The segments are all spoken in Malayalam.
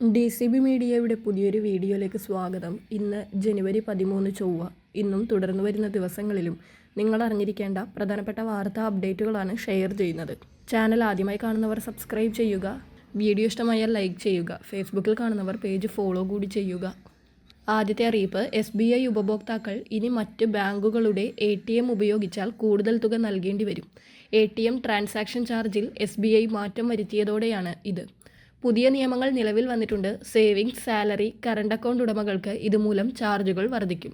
ഡി സി ബി മീഡിയയുടെ പുതിയൊരു വീഡിയോയിലേക്ക് സ്വാഗതം. ഇന്ന് ജനുവരി പതിമൂന്ന് ചൊവ്വ. ഇന്നും തുടർന്നു വരുന്ന ദിവസങ്ങളിലും നിങ്ങൾ അറിഞ്ഞിരിക്കേണ്ട പ്രധാനപ്പെട്ട വാർത്താ അപ്ഡേറ്റുകളാണ് ഷെയർ ചെയ്യുന്നത്. ചാനൽ ആദ്യമായി കാണുന്നവർ സബ്സ്ക്രൈബ് ചെയ്യുക. വീഡിയോ ഇഷ്ടമായാൽ ലൈക്ക് ചെയ്യുക. ഫേസ്ബുക്കിൽ കാണുന്നവർ പേജ് ഫോളോ കൂടി ചെയ്യുക. ആദ്യത്തെ അറിയിപ്പ് എസ് ബി ഐ ഉപഭോക്താക്കൾ ഇനി മറ്റ് ബാങ്കുകളുടെ എ ടി എം ഉപയോഗിച്ചാൽ കൂടുതൽ തുക നൽകേണ്ടി വരും. എ ടി എം ട്രാൻസാക്ഷൻ ചാർജിൽ എസ് ബി ഐ മാറ്റം വരുത്തിയതോടെയാണ് ഇത്. പുതിയ നിയമങ്ങൾ നിലവിൽ വന്നിട്ടുണ്ട്. സേവിങ്സ് സാലറി കറണ്ട് അക്കൗണ്ട് ഉടമകൾക്ക് ഇതുമൂലം ചാർജുകൾ വർദ്ധിക്കും.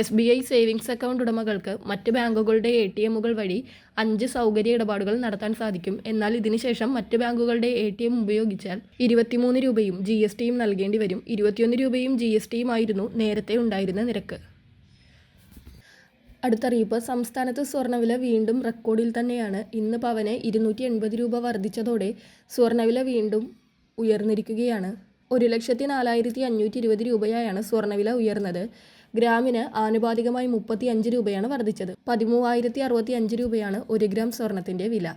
S B I savings account ഉടമകൾക്ക് മറ്റ് ബാങ്കുകളുടെ എ ടി എമ്മുകൾ വഴി അഞ്ച് സൗകര്യ ഇടപാടുകൾ നടത്താൻ സാധിക്കും. എന്നാൽ ഇതിനുശേഷം മറ്റ് ബാങ്കുകളുടെ എ ടി എം ഉപയോഗിച്ചാൽ ഇരുപത്തിമൂന്ന് രൂപയും ജി എസ് ടിയും നൽകേണ്ടി വരും. ഇരുപത്തിയൊന്ന് രൂപയും ജി എസ് ടിയും ആയിരുന്നു നേരത്തെ ഉണ്ടായിരുന്ന നിരക്ക്. അടുത്തറിയിപ്പ്. സംസ്ഥാനത്ത് സ്വർണവില വീണ്ടും റെക്കോർഡിൽ തന്നെയാണ്. ഇന്ന് പവന് ഇരുന്നൂറ്റി എൺപത് രൂപ വർദ്ധിച്ചതോടെ സ്വർണവില വീണ്ടും ഉയർന്നിരിക്കുകയാണ്. ഒരു ലക്ഷത്തി നാലായിരത്തി അഞ്ഞൂറ്റി ഇരുപത് രൂപയായാണ് സ്വർണവില ഉയർന്നത്. ഗ്രാമിന് ആനുപാതികമായി മുപ്പത്തി അഞ്ച് രൂപയാണ് വർദ്ധിച്ചത്. പതിമൂവായിരത്തി അറുപത്തി അഞ്ച് രൂപയാണ് ഒരു ഗ്രാം സ്വർണത്തിന്റെ വില.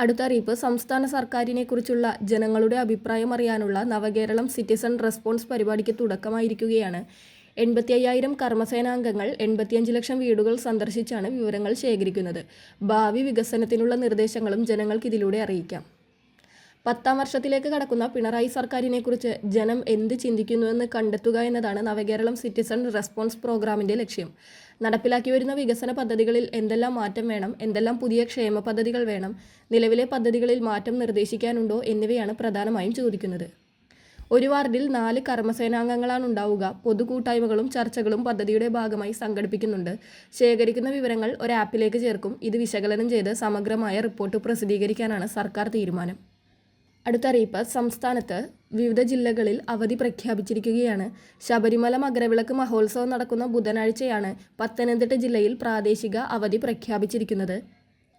അടുത്ത അറിയിപ്പ് സംസ്ഥാന സർക്കാരിനെക്കുറിച്ചുള്ള ജനങ്ങളുടെ അഭിപ്രായം അറിയാനുള്ള നവകേരളം സിറ്റിസൺ റെസ്പോൺസ് പരിപാടിക്ക് തുടക്കമായിരിക്കുകയാണ്. എൺപത്തി അയ്യായിരം കർമ്മസേനാംഗങ്ങൾ എൺപത്തിയഞ്ച് ലക്ഷം വീടുകൾ സന്ദർശിച്ചാണ് വിവരങ്ങൾ ശേഖരിക്കുന്നത്. ഭാവി വികസനത്തിനുള്ള നിർദ്ദേശങ്ങളും ജനങ്ങൾക്ക് ഇതിലൂടെ അറിയിക്കാം. പത്താം വർഷത്തിലേക്ക് കടക്കുന്ന പിണറായി സർക്കാരിനെക്കുറിച്ച് ജനം എന്ത് ചിന്തിക്കുന്നുവെന്ന് കണ്ടെത്തുക എന്നതാണ് നവകേരളം സിറ്റിസൺ റെസ്പോൺസ് പ്രോഗ്രാമിന്റെ ലക്ഷ്യം. നടപ്പിലാക്കി വരുന്ന വികസന പദ്ധതികളിൽ എന്തെല്ലാം മാറ്റം വേണം എന്തെല്ലാം പുതിയ ക്ഷേമ പദ്ധതികൾ വേണം നിലവിലെ പദ്ധതികളിൽ മാറ്റം നിർദ്ദേശിക്കാനുണ്ടോ എന്നിവയാണ് പ്രധാനമായും ചോദിക്കുന്നത്. ഒരു വാർഡിൽ നാല് കർമ്മസേനാംഗങ്ങളാണ് ഉണ്ടാവുക. പൊതുകൂട്ടായ്മകളും ചർച്ചകളും പദ്ധതിയുടെ ഭാഗമായി സംഘടിപ്പിക്കുന്നുണ്ട്. ശേഖരിക്കുന്ന വിവരങ്ങൾ ഒരു ആപ്പിലേക്ക് ചേർക്കും. ഇത് വിശകലനം ചെയ്ത് സമഗ്രമായ റിപ്പോർട്ട് പ്രസിദ്ധീകരിക്കാനാണ് സർക്കാർ തീരുമാനം. അടുത്ത അറിയിപ്പ് സംസ്ഥാനത്ത് വിവിധ ജില്ലകളിൽ അവധി പ്രഖ്യാപിച്ചിരിക്കുകയാണ്. ശബരിമല മകരവിളക്ക് മഹോത്സവം നടക്കുന്ന ബുധനാഴ്ചയാണ് പത്തനംതിട്ട ജില്ലയിൽ പ്രാദേശിക അവധി പ്രഖ്യാപിച്ചിരിക്കുന്നത്.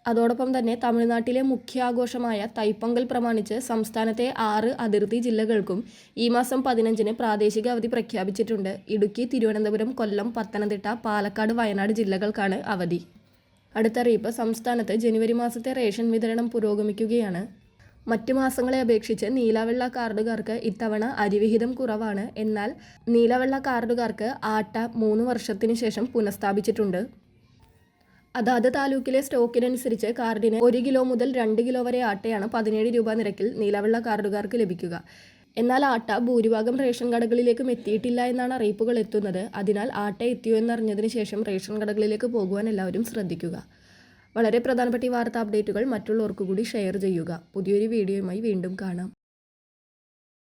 അതോടൊപ്പം തന്നെ തമിഴ്നാട്ടിലെ മുഖ്യ ആഘോഷമായ തൈപ്പൊങ്കൽ പ്രമാണിച്ച് സംസ്ഥാനത്തെ ആറ് അതിർത്തി ജില്ലകൾക്കും ഈ മാസം പതിനഞ്ചിന് പ്രാദേശിക അവധി പ്രഖ്യാപിച്ചിട്ടുണ്ട്. ഇടുക്കി തിരുവനന്തപുരം കൊല്ലം പത്തനംതിട്ട പാലക്കാട് വയനാട് ജില്ലകൾക്കാണ് അവധി. അടുത്തറിയിപ്പ്. സംസ്ഥാനത്ത് ജനുവരി മാസത്തെ റേഷൻ വിതരണം പുരോഗമിക്കുകയാണ്. മറ്റു മാസങ്ങളെ അപേക്ഷിച്ച് നീലവെള്ള കാർഡുകാർക്ക് ഇത്തവണ അരിവിഹിതം കുറവാണ്. എന്നാൽ നീലവെള്ള കാർഡുകാർക്ക് ആട്ട മൂന്ന് വർഷത്തിന് ശേഷം പുനഃസ്ഥാപിച്ചിട്ടുണ്ട്. അതാത് താലൂക്കിലെ സ്റ്റോക്കിനനുസരിച്ച് കാർഡിന് ഒരു കിലോ മുതൽ രണ്ട് കിലോ വരെ ആട്ടയാണ് പതിനേഴ് രൂപ നിരക്കിൽ നീലവെള്ള കാർഡുകാർക്ക് ലഭിക്കുക. എന്നാൽ ആട്ട ഭൂരിഭാഗം റേഷൻ കടകളിലേക്കും എത്തിയിട്ടില്ല എന്നാണ് അറിയിപ്പുകൾ എത്തുന്നത്. അതിനാൽ ആട്ട എത്തിയോ എന്നറിഞ്ഞതിന് ശേഷം റേഷൻ കടകളിലേക്ക് പോകുവാൻ എല്ലാവരും ശ്രദ്ധിക്കുക. വളരെ പ്രധാനപ്പെട്ട ഈ വാർത്താ അപ്ഡേറ്റുകൾ മറ്റുള്ളവർക്ക് കൂടി ഷെയർ ചെയ്യുക. പുതിയൊരു വീഡിയോയുമായി വീണ്ടും കാണാം.